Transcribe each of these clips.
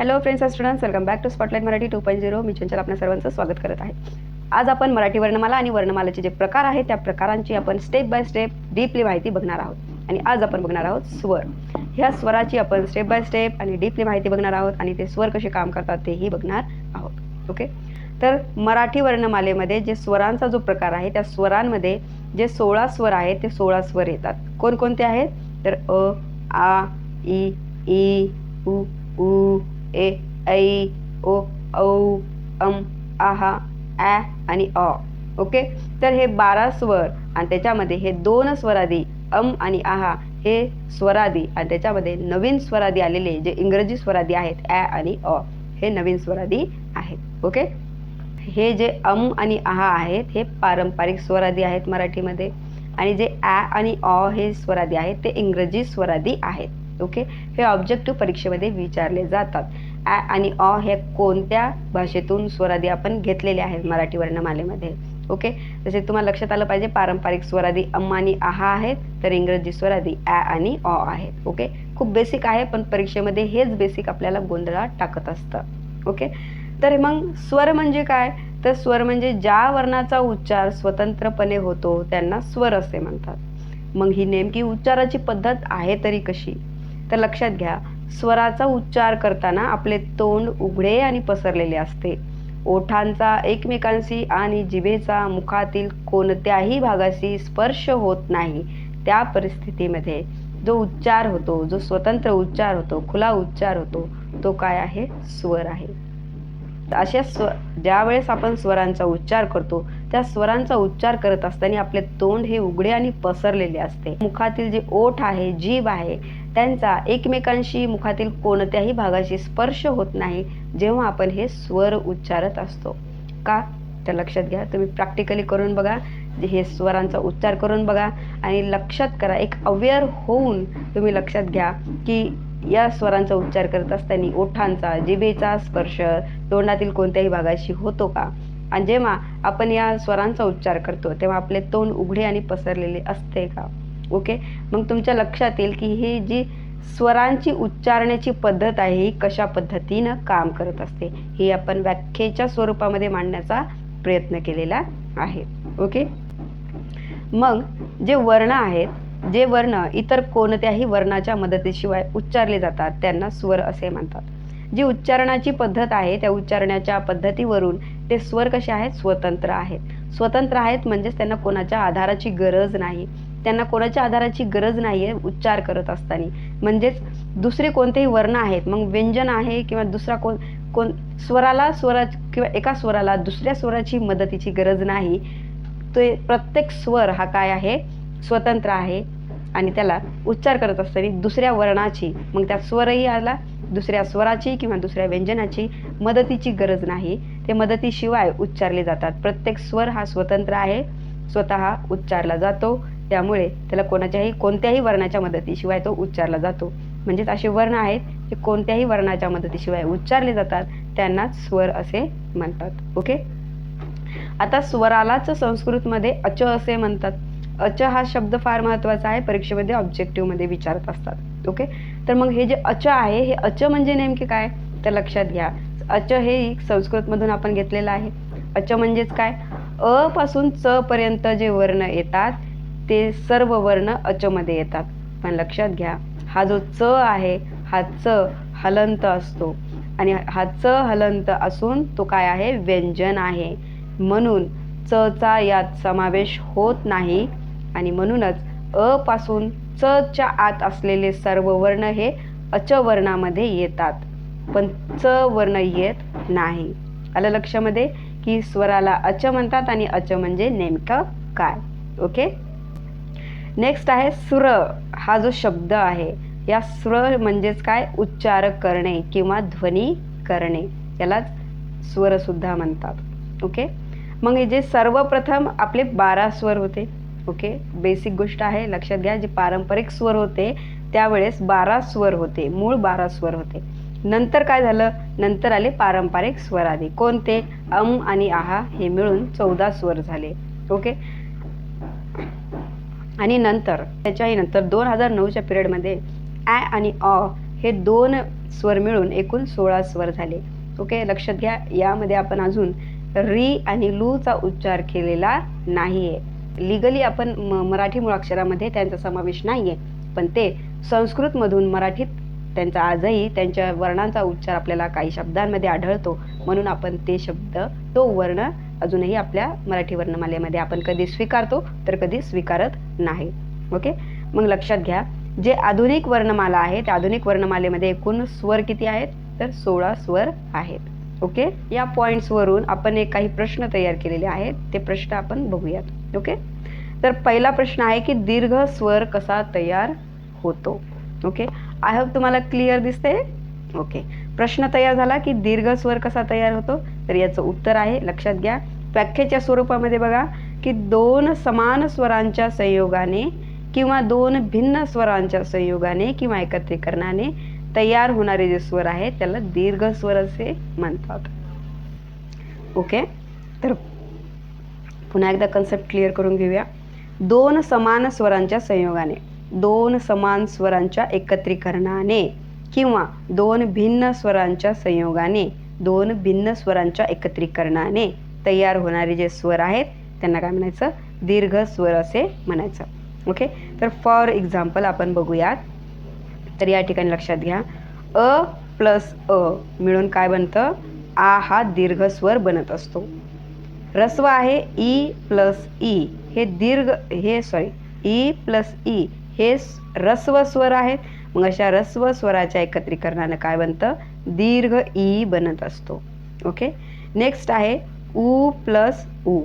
Hello friends and students welcome back to spotlight Marathi two point zero मी चंचल आपल्या सर्वांचं स्वागत करत आहे. आज आपण मराठी वर्णमाला आणि वर्णमालाचे जे प्रकार आहेत त्या प्रकारांची आपण स्टेप बाय स्टेप डीपली माहिती बघणार आहोत. आणि आज आपण बघणार आहोत स्वर. ह्या स्वराची आपण स्टेप बाय स्टेप आणि डीपली माहिती बघणार आहोत आणि ते स्वर कसे काम करतात तेही बघणार आहोत. ओके तर मराठी वर्णमालेमध्ये जे स्वरांचा जो प्रकार आहे त्या स्वरांमध्ये जे सोळा स्वर आहेत ते सोळा स्वर येतात. कोणकोणते आहेत? तर अ आ इ ई उ उ ए ऐ ओ औ अम आहा ॲ आणि अ. ओके? तर हे बारा स्वर आणि त्याच्यामध्ये हे दोन स्वरादी अम आणि आहा हे स्वरादी आणि त्याच्यामध्ये नवीन स्वरादी आलेले जे इंग्रजी स्वरादी आहेत ॲ आणि अ हे नवीन स्वरादी आहेत. ओके? हे जे अम आणि आहा आहेत हे पारंपरिक स्वरादी आहेत मराठीमध्ये आणि जे ॲ आणि अ हे स्वरादी आहेत ते इंग्रजी स्वरादी आहेत. ओके? हे ऑब्जेक्टिव्ह परीक्षेमध्ये विचारले जातात. ॲ आणि अ हे कोणत्या भाषेतून स्वरादी आपण घेतलेले आहेत मराठी वर्णमालेमध्ये? ओके? जसे तुम्हाला लक्षात आलं पाहिजे पारंपरिक स्वरादी अम्मा आणि आहा आहेत तर इंग्रजी स्वरादी ॲ आणि अ आहेत. ओके? खूप बेसिक आहे पण परीक्षेमध्ये हेच बेसिक आपल्याला गोंधळात टाकत असतं. ओके? तर मग स्वर म्हणजे काय? तर स्वर म्हणजे ज्या वर्णाचा उच्चार स्वतंत्रपणे होतो त्यांना स्वर असे म्हणतात. मग ही नेमकी उच्चाराची पद्धत आहे तरी कशी? तर लक्षात घ्या स्वराचा उच्चार करताना आपले तोंड उघडे आणि पसरलेले असते. ओठांचा एकमेकांशी आणि जिभेचा मुखातील कोणत्याही भागाशी स्पर्श होत नाही त्या परिस्थितीमध्ये. जो उच्चार होतो जो स्वतंत्र उच्चार होतो खुला उच्चार होतो तो काय आहे? स्वर आहे. अशा स्व ज्यावेळेस आपण स्वरांचा उच्चार करतो त्या स्वरांचा उच्चार करत असताना आपले तोंड हे उघडे आणि पसरलेले असते. मुखातील जे ओठ आहे जीभ आहे त्यांचा एकमेकांशी मुखातील कोणत्याही भागाशी स्पर्श होत नाही जेव्हा आपण हे स्वर उच्चारत असतो. का? तर लक्षात घ्या. तुम्ही प्रॅक्टिकली करून बघा. हे स्वरांचा उच्चार करून बघा. आणि लक्षात करा एक अवेअर होऊन तुम्ही लक्षात घ्या की या स्वरांचा उच्चार करत असताना ओठांचा जिभेचा स्पर्श तोंडातील कोणत्याही भागाशी होतो का? आणि जेव्हा आपण या स्वरांचा उच्चार करतो तेव्हा आपले तोंड उघडे आणि पसरलेले असते का? ओके मग तुमच्या लक्षात येईल की ही जी स्वरांची उच्चारण्याची पद्धत आहे ही कशा पद्धतीनं काम करत असते? ही आपण व्याख्येच्या स्वरूपामध्ये मांडण्याचा प्रयत्न केलेला आहे. ओके मग जे वर्ण आहेत जे वर्ण इतर कोणत्याही वर्णाच्या मदतीशिवाय उच्चारले जातात त्यांना स्वर असे म्हणतात. जी उच्चारणाची पद्धत आहे त्या उच्चारण्याच्या पद्धतीवरून ते स्वर कसे आहेत? स्वतंत्र आहेत. स्वतंत्र आहेत म्हणजेच त्यांना कोणाच्या आधाराची गरज नाही. त्यांना कोणाच्या आधाराची गरज नाही आहे उच्चार करत असताना. म्हणजेच दुसरे कोणतेही वर्ण आहेत मग व्यंजन आहे किंवा दुसरा कोण कोण स्वराला स्वरा किंवा एका स्वराला दुसऱ्या स्वराची मदतीची गरज नाही. ते प्रत्येक स्वर हा काय आहे? स्वतंत्र आहे. आणि त्याला उच्चार करत असताना दुसऱ्या वर्णाची मग त्या स्वरही आला दुसऱ्या स्वराची किंवा दुसऱ्या व्यंजनाची मदतीची गरज नाही. ते मदतीशिवाय उच्चारले जातात. प्रत्येक स्वर हा स्वतंत्र आहे. स्वतः उच्चारला जातो. त्यामुळे त्याला कोणाच्याही कोणत्याही वर्णाच्या मदतीशिवाय तो उच्चारला जातो. म्हणजेच असे वर्ण आहेत जे कोणत्याही वर्णाच्या मदतीशिवाय उच्चारले जातात. त्यांनाच स्वर असे म्हणतात. ओके? आता स्वरालाच संस्कृतमध्ये अच असे म्हणतात. अच हा शब्द फार महत्त्वाचा आहे. परीक्षेमध्ये ऑब्जेक्टिव्हमध्ये विचारत असतात. ओके तर मग हे जे अच आहे हे अच म्हणजे नेमके काय? तर लक्षात घ्या. अच हे संस्कृतमधून आपण घेतलेलं आहे. अच म्हणजेच काय? अ पासून च पर्यंत जे वर्ण येतात ते सर्व वर्ण अचमध्ये येतात. पण लक्षात घ्या हा जो च आहे हा च हलंत असतो. आणि हा च हलंत असून तो काय आहे? व्यंजन आहे. म्हणून च चा यात समावेश होत नाही. आणि म्हणूनच अ पासून च च्या आत असलेले सर्व वर्ण हे अच वर्णामध्ये येतात. पण च वर्ण येत नाही. आलं लक्षामध्ये? की स्वराला अच म्हणतात आणि अच म्हणजे नेमकं काय? ओके? नेक्स्ट आहे सुर. हा जो शब्द आहे या स्वर म्हणजेच काय? उच्चार करणे किंवा ध्वनी करणे. यालाच स्वरसुद्धा म्हणतात. ओके? मग हे जे सर्वप्रथम आपले बारा स्वर होते ओके? बेसिक गोष्ट आहे लक्षात घ्या जे पारंपरिक स्वर होते त्यावेळेस बारा स्वर होते मूळ बारा स्वर होते. नंतर काय झालं? नंतर आले पारंपरिक स्वर आले कोणते? अम आणि आहा हे मिळून चौदा स्वर झाले. ओके? आणि नंतर त्याच्याही नंतर दोन हजार नऊच्या पिरियडमध्ये ॲ आणि अ हे दोन स्वर मिळून एकूण सोळा स्वर झाले. ओके? लक्षात घ्या यामध्ये आपण अजून री आणि लूचा उच्चार केलेला नाही आहे लिगली आपण म मराठी मुळाक्षरामध्ये त्यांचा समावेश नाही आहे पण ते संस्कृतमधून मराठीत त्यांचा आजही त्यांच्या वर्णांचा उच्चार आपल्याला काही शब्दांमध्ये आढळतो. म्हणून आपण ते शब्द तो वर्ण अजूनही आपल्या मराठी वर्णमालेमध्ये आपण कधी स्वीकारतो तर कधी स्वीकारत नाही. ओके? मग लक्षात घ्या जे आधुनिक वर्णमाला आहे त्या आधुनिक वर्णमालेमध्ये एकूण स्वर किती आहेत? तर सोळा स्वर आहेत. ओके? या पॉईंट्सवरून आपण एक काही प्रश्न तयार केलेले आहेत ते प्रश्न आपण बघूयात. ओके तर पहिला प्रश्न आहे की दीर्घ स्वर कसा तयार होतो? ओके आय होप तुम्हाला क्लिअर दिसते ओके प्रश्न तयार झाला की दीर्घ स्वर कसा तयार होतो? तर याचं उत्तर आहे लक्षात घ्या. व्याख्येच्या स्वरूपामध्ये बघा की दोन समान स्वरांच्या संयोगाने किंवा दोन भिन्न स्वरांच्या संयोगाने किंवा एकत्रीकरणाने तयार होणारे जे स्वर आहेत त्याला दीर्घ स्वर असे म्हणतात. ओके तर पुन्हा एकदा कन्सेप्ट क्लिअर करून घेऊया. दोन समान स्वरांच्या संयोगाने दोन समान स्वरांच्या एकत्रीकरणाने किंवा दोन भिन्न स्वरांच्या संयोगाने दोन भिन्न स्वरांच्या एकत्रीकरणाने तयार होणारे जे स्वर आहेत त्यांना काय म्हणायचं? दीर्घ स्वर असे म्हणायचं. ओके तर फॉर एक्झाम्पल आपण बघूयात. तर या ठिकाणी लक्षात घ्या. अ प्लस अ मिळून काय बनतं? आ हा दीर्घ स्वर बनत असतो. रस्व आहे ई प्लस ई. हे दीर्घ हे सॉरी ई प्लस ई. हे रस्व स्वर आहेत. मग अशा रस्व स्वराच्या एकत्रीकरणानं काय बनतं? दीर्घ ई बनत असतो. ओके नेक्स्ट आहे उ प्लस उ.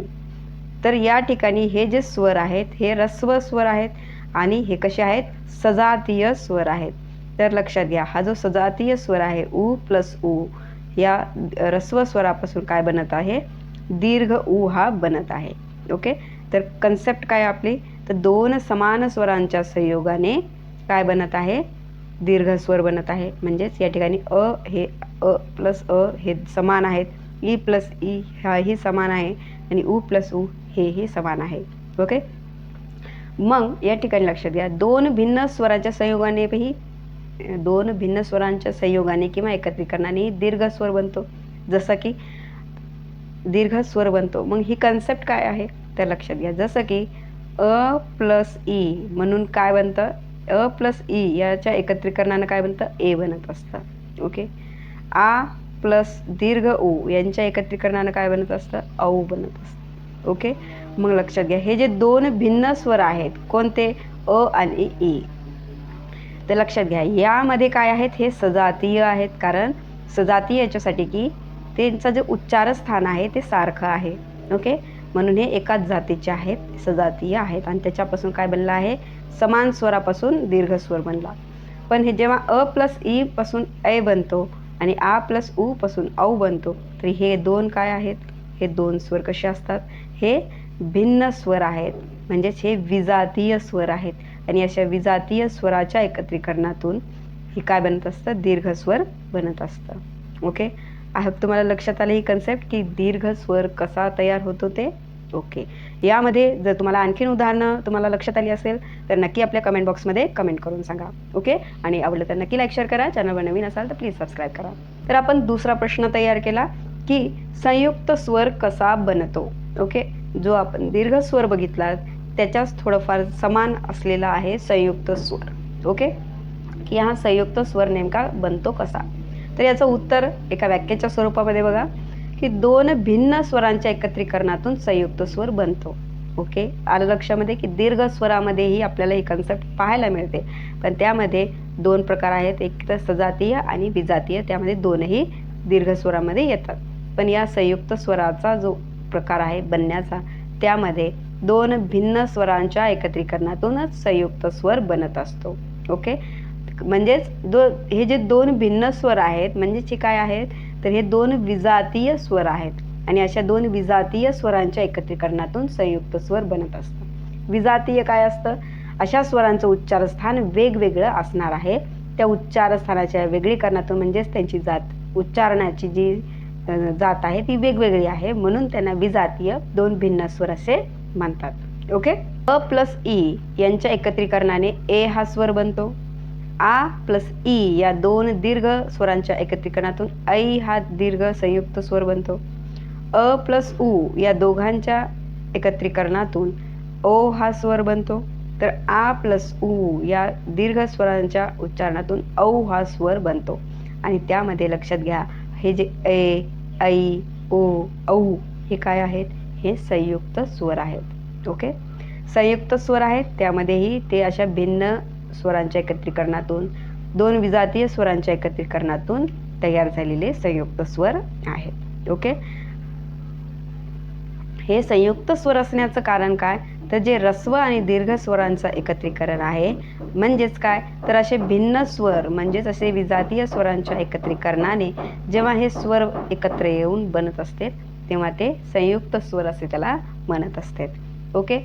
तर या ठिकाणी हे जे स्वर आहेत हे रस्व स्वर आहेत आणि हे कसे आहेत? सजातीय स्वर आहेत. तर लक्षात घ्या हा जो सजातीय स्वर आहे उ प्लस उ या रस्व स्वरापासून काय बनत आहे? दीर्घ ऊ हा बनत आहे. ओके तर कन्सेप्ट काय आपली? तर दोन समान स्वरांच्या संयोगाने काय बनत आहे? दीर्घ स्वर बनत आहे. म्हणजेच या ठिकाणी अ हे अ प्लस अ हे समान आहेत. ई प्लस ई हाही समान आहे. आणि उ प्लस उ हेही समान आहे. ओके मग या ठिकाणी लक्षात घ्या. दोन भिन्न स्वरांच्या संयोगानेही दोन भिन्न स्वरांच्या संयोगाने किंवा एकत्रीकरणाने दीर्घ स्वर बनतो. जसं की दीर्घ स्वर बनतो. मग ही कन्सेप्ट काय आहे? तर लक्षात घ्या. जसं की अ प्लस ई म्हणून काय बनतं? अ प्लस ई याच्या एकत्रीकरणानं काय बनतं? ए बनत असतं. ओके? आ प्लस दीर्घ ऊ यांच्या एकत्रीकरणानं काय बनत असतं? औ बनत असतं. ओके? मग लक्षात घ्या. हे जे दोन भिन्न स्वर आहेत कोणते? अ आणि ई. तर लक्षात घ्या. यामध्ये काय आहेत? हे सजातीय आहेत. कारण सजातीय याच्यासाठी की त्यांचं जे उच्चारस्थान आहे ते सारखं आहे ओके? म्हणून हे एकाच जातीचे आहेत सजातीय आहेत आणि त्याच्यापासून काय बनलं आहे? समान स्वरापासून दीर्घ स्वर बनला. पण हे जेव्हा अ प्लस ई पासून ऐ बनतो आणि आ प्लस ऊ पासून औ बनतो तरी हे दोन काय आहेत? हे दोन स्वर कसे असतात? हे भिन्न स्वर आहेत. म्हणजेच हे विजातीय स्वर आहेत. आणि अशा विजातीय स्वराच्या एकत्रीकरणातून हे काय बनत असतं? दीर्घ स्वर बनत असतं. ओके? आय होप तुम्हाला लक्षात आलं ही कन्सेप्ट की दीर्घ स्वर कसा तयार होतो ते? ओके यामध्ये जर तुम्हाला आणखीन उदाहरणं तुम्हाला लक्षात आली असेल तर नक्की आपल्या कमेंट बॉक्समध्ये कमेंट करून सांगा. ओके आणि आवडलं तर नक्की लाईक शेअर करा. चॅनलवर नवीन असाल तर प्लीज सबस्क्राईब करा. तर आपण दुसरा प्रश्न तयार केला की संयुक्त स्वर कसा बनतो? ओके जो आपण दीर्घ स्वर बघितला त्याच्याच थोडंफार समान असलेला आहे संयुक्त स्वर. ओके की हा संयुक्त स्वर नेमका बनतो कसा? तर याचं उत्तर एका वाक्याच्या स्वरूपामध्ये बघा की दोन भिन्न स्वरांच्या एकत्रीकरणातून संयुक्त स्वर बनतो. ओके? आलं लक्षामध्ये की दीर्घ स्वरामध्येही आपल्याला ही कन्सेप्ट पाहायला मिळते. पण त्यामध्ये दोन प्रकार आहेत एक तर सजातीय आणि विजातीय. त्यामध्ये दोनही दीर्घ स्वरामध्ये येतात. पण या संयुक्त स्वराचा जो प्रकार आहे बनण्याचा त्यामध्ये दोन भिन्न स्वरांच्या एकत्रीकरणातूनच संयुक्त स्वर बनत असतो. ओके? म्हणजेच दो हे जे दोन भिन्न स्वर आहेत म्हणजेच हे काय आहेत? तर हे दोन विजातीय स्वर आहेत. आणि अशा दोन विजातीय स्वरांच्या एकत्रीकरणातून संयुक्त स्वर बनत असतं. विजातीय काय असतं? अशा स्वरांचं उच्चारस्थान वेगवेगळं असणार आहे. त्या उच्चारस्थानाच्या वेगळीकरणातून म्हणजेच त्यांची जात उच्चारणाची जी जात आहे ती वेगवेगळी आहे. म्हणून त्यांना विजातीय दोन भिन्न स्वर असे म्हणतात. ओके? अ प्लस ई यांच्या एकत्रीकरणाने ए हा स्वर बनतो. आ प्लस ई या दोन दीर्घ स्वरांच्या एकत्रीकरणातून ऐ हा दीर्घ संयुक्त स्वर बनतो. अ प्लस उ या दोघांच्या एकत्रीकरणातून ओ हा स्वर बनतो. तर आ प्लस उ या दीर्घ स्वरांच्या उच्चारणातून औ हा स्वर बनतो. आणि त्यामध्ये लक्षात घ्या हे जे ए ऐ ओ औ हे काय आहेत? हे संयुक्त स्वर आहेत. ओके? संयुक्त स्वर आहेत. त्यामध्येही ते अशा भिन्न स्वरांच्या एकत्रीकरणातून दोन विजातीय स्वरांच्या एकत्रीकरणातून तयार झालेले संयुक्त स्वर आहेत. ओके हे संयुक्त स्वर असण्याचं कारण काय? तर जे रस्व आणि दीर्घ स्वरांचं एकत्रीकरण आहे म्हणजेच काय? तर असे भिन्न स्वर म्हणजेच असे विजातीय स्वरांच्या एकत्रीकरणाने जेव्हा हे स्वर एकत्र येऊन बनत असते तेव्हा ते संयुक्त स्वर असे त्याला म्हणत असतात ओके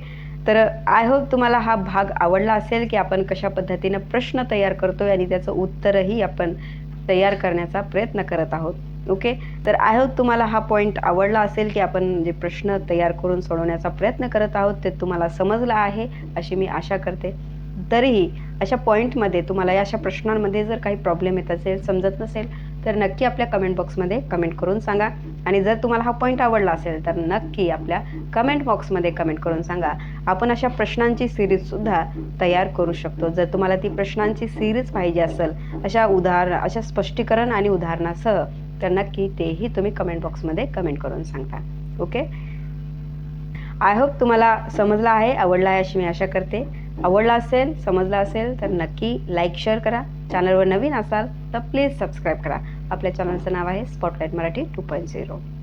तर आय होप तुम्हाला हा भाग आवडला असेल की आपण कशा पद्धतीनं प्रश्न तयार करतो आणि त्याचं उत्तरही आपण तयार करण्याचा प्रयत्न करत आहोत. ओके तर आय होप तुम्हाला हा पॉईंट आवडला असेल की आपण जे प्रश्न तयार करून सोडवण्याचा प्रयत्न करत आहोत ते तुम्हाला समजलं आहे अशी मी आशा करते. तरीही अशा पॉईंटमध्ये तुम्हाला या अशा प्रश्नांमध्ये जर काही प्रॉब्लेम येत असेल समजत नसेल तर नक्की आपल्या कमेंट बॉक्समध्ये कमेंट करून सांगा. आणि जर तुम्हाला हा पॉईंट आवडला असेल तर नक्की आपल्या कमेंट बॉक्समध्ये कमेंट करून सांगा. आपण अशा प्रश्नांची सिरीजसुद्धा तयार करू शकतो. जर तुम्हाला ती प्रश्नांची सिरीज पाहिजे असेल अशा उदाहरण अशा स्पष्टीकरण आणि उदाहरणासह तर नक्की तेही तुम्ही कमेंट बॉक्समध्ये कमेंट करून सांगता. ओके आय होप तुम्हाला समजलं आहे आवडला आहे अशी मी आशा करते. आवडला असेल समजला असेल तर नक्की लाईक शेअर करा. चॅनलवर नवीन असाल तर प्लीज सबस्क्राईब करा. आपल्या चॅनलचं नाव आहे spotlight Marathi two point zero